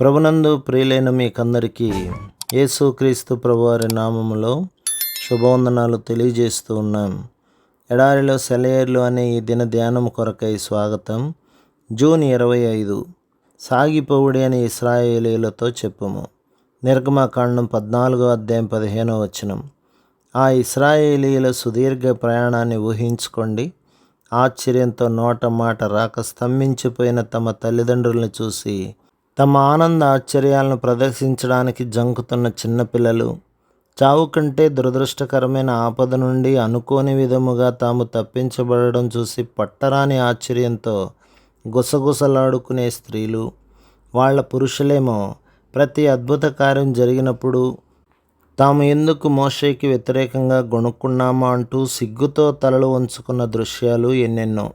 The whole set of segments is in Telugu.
ప్రభునందు ప్రియులైన మీకందరికీ యేసుక్రీస్తు ప్రభువారి నామములో శుభవందనాలు తెలియజేస్తూ ఉన్నాం. ఎడారిలో సెలయేర్లు అనే ఈ దిన ధ్యానం కొరకై స్వాగతం. జూన్ ఇరవై ఐదు. సాగిపోవుడి అని ఇస్రాయేలీలతో చెప్పుము. నిర్గమాకాండం పద్నాలుగో అధ్యాయం పదిహేనో వచనం. ఆ ఇస్రాయేలీల సుదీర్ఘ ప్రయాణాన్ని ఊహించుకోండి. ఆశ్చర్యంతో నోట మాట రాక స్తంభించిపోయిన తమ తల్లిదండ్రులను చూసి తమ ఆనంద ఆశ్చర్యాలను ప్రదర్శించడానికి జంకుతున్న చిన్నపిల్లలు చావు కంటే దురదృష్టకరమైన ఆపద నుండి అనుకోని విధముగా తాము తప్పించబడడం చూసి పట్టరాని ఆశ్చర్యంతో గుసగుసలాడుకునే స్త్రీలు వాళ్ళ పురుషులేమో ప్రతి అద్భుత కార్యం జరిగినప్పుడు తాము ఎందుకు మోషేకి వ్యతిరేకంగా గొనుక్కున్నామా అంటూ సిగ్గుతో తలలు వంచుకున్న దృశ్యాలు ఎన్నెన్నో.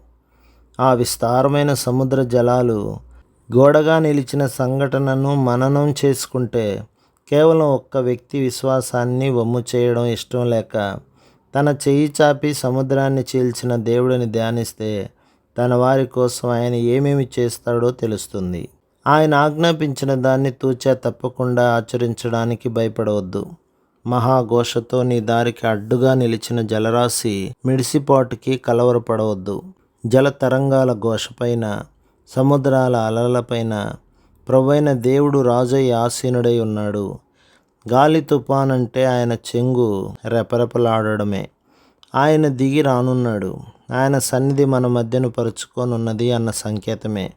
ఆ విస్తారమైన సముద్ర జలాలు గోడగా నిలిచిన సంఘటనను మననం చేసుకుంటే కేవలం ఒక్క వ్యక్తి విశ్వాసాన్ని వమ్ము చేయడం ఇష్టం లేక తన చెయ్యి చాపి సముద్రాన్ని చీల్చిన దేవుడిని ధ్యానిస్తే తన వారి కోసం ఆయన ఏమేమి చేస్తాడో తెలుస్తుంది. ఆయన ఆజ్ఞాపించిన దాన్ని తూచా తప్పకుండా ఆచరించడానికి భయపడవద్దు. మహాఘోషతో నీ దారికి అడ్డుగా నిలిచిన జలరాశి మిడిసిపాటుకి కలవరపడవద్దు. జల తరంగాల ఘోషపైన సముద్రాల అలలపైన ప్రభైన దేవుడు రాజయ్య ఆసీనుడై ఉన్నాడు. గాలి తుఫాన్ అంటే ఆయన చెంగు రెపరెపలాడడమే. ఆయన దిగి రానున్నాడు. ఆయన సన్నిధి మన మధ్యను పరుచుకొనున్నది అన్న సంకేతమే.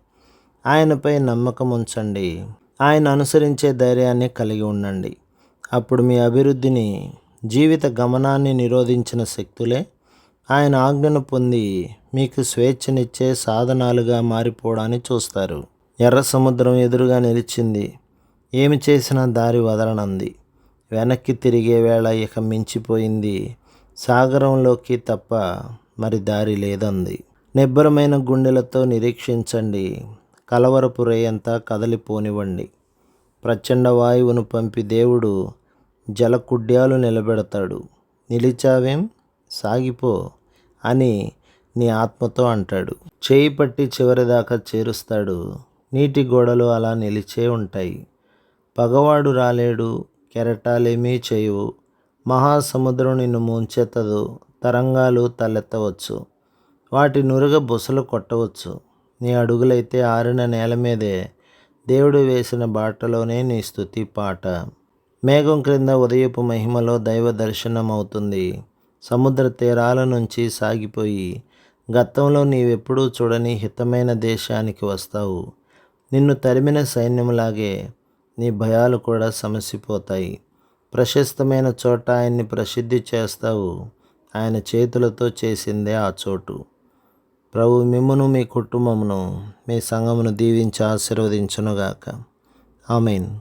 ఆయనపై నమ్మకం ఉంచండి ఆయన అనుసరించే ధైర్యాన్ని కలిగి ఉండండి. అప్పుడు మీ అభివృద్ధిని జీవిత గమనాన్ని నిరోధించిన శక్తులే ఆయన ఆజ్ఞను పొంది మీకు స్వేచ్ఛనిచ్చే సాధనాలుగా మారిపోవడాన్ని చూస్తారు. ఎర్ర సముద్రం ఎదురుగా నిలిచింది. ఏమి చేసినా దారి వదలనంది. వెనక్కి తిరిగే వేళ ఇక మించిపోయింది. సాగరంలోకి తప్ప మరి దారి లేదంది. నిబ్బరమైన గుండెలతో నిరీక్షించండి. కలవరపు రేయంతా కదలిపోనివ్వండి. ప్రచండ వాయువును పంపి దేవుడు జలకుడ్యాలు నిలబెడతాడు. నిలిచావేం? సాగిపో అని నీ ఆత్మతో అంటాడు. చేయి పట్టి చివరిదాకా చేరుస్తాడు. నీటి గోడలు అలా నిలిచే ఉంటాయి. పగవాడు రాలేడు కెరటాలేమీ చేయవు. మహాసముద్రం నిన్ను ముంచెత్తదు తరంగాలు తలెత్తవచ్చు. వాటి నురుగ బుసలు కొట్టవచ్చు. నీ అడుగులైతే ఆరిన నేల మీదే దేవుడు వేసిన బాటలోనే నీ స్థుతి పాట. మేఘం క్రింద ఉదయపు మహిమలో దైవ దర్శనం అవుతుంది సముద్ర తీరాల నుంచి సాగిపోయి గతంలో నీవెప్పుడూ చూడని హితమైన దేశానికి వస్తావు. నిన్ను తరిమిన సైన్యంలాగే నీ భయాలు కూడా సమసిపోతాయి. ప్రశస్తమైన చోట ఆయన్ని ప్రసిద్ధి చేస్తావు. ఆయన చేతులతో చేసిందే ఆ చోటు. ప్రభు మిమ్మును మీ కుటుంబమును మీ సంఘమును దీవించి ఆశీర్వదించునుగాక. ఆమెన్.